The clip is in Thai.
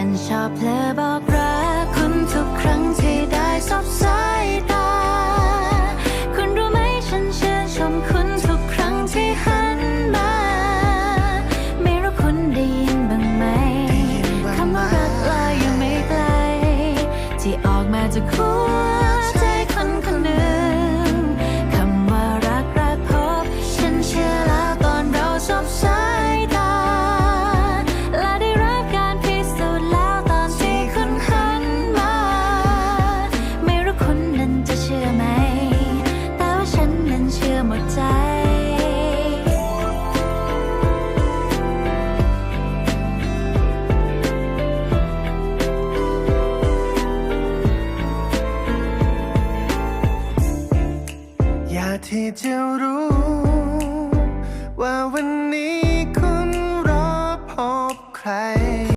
ฉันชอบเพลอบอกรักคุณทุกครั้งที่ได้สบสายตา คุณรู้ไหมฉันเชื่อชมคุณทุกครั้งที่หันมา ไม่รู้คุณได้ยินบ้างไหมคำว่ารักลายอยู่ไม่ไกล ที่ออกมาจากหัวากที่จะรู้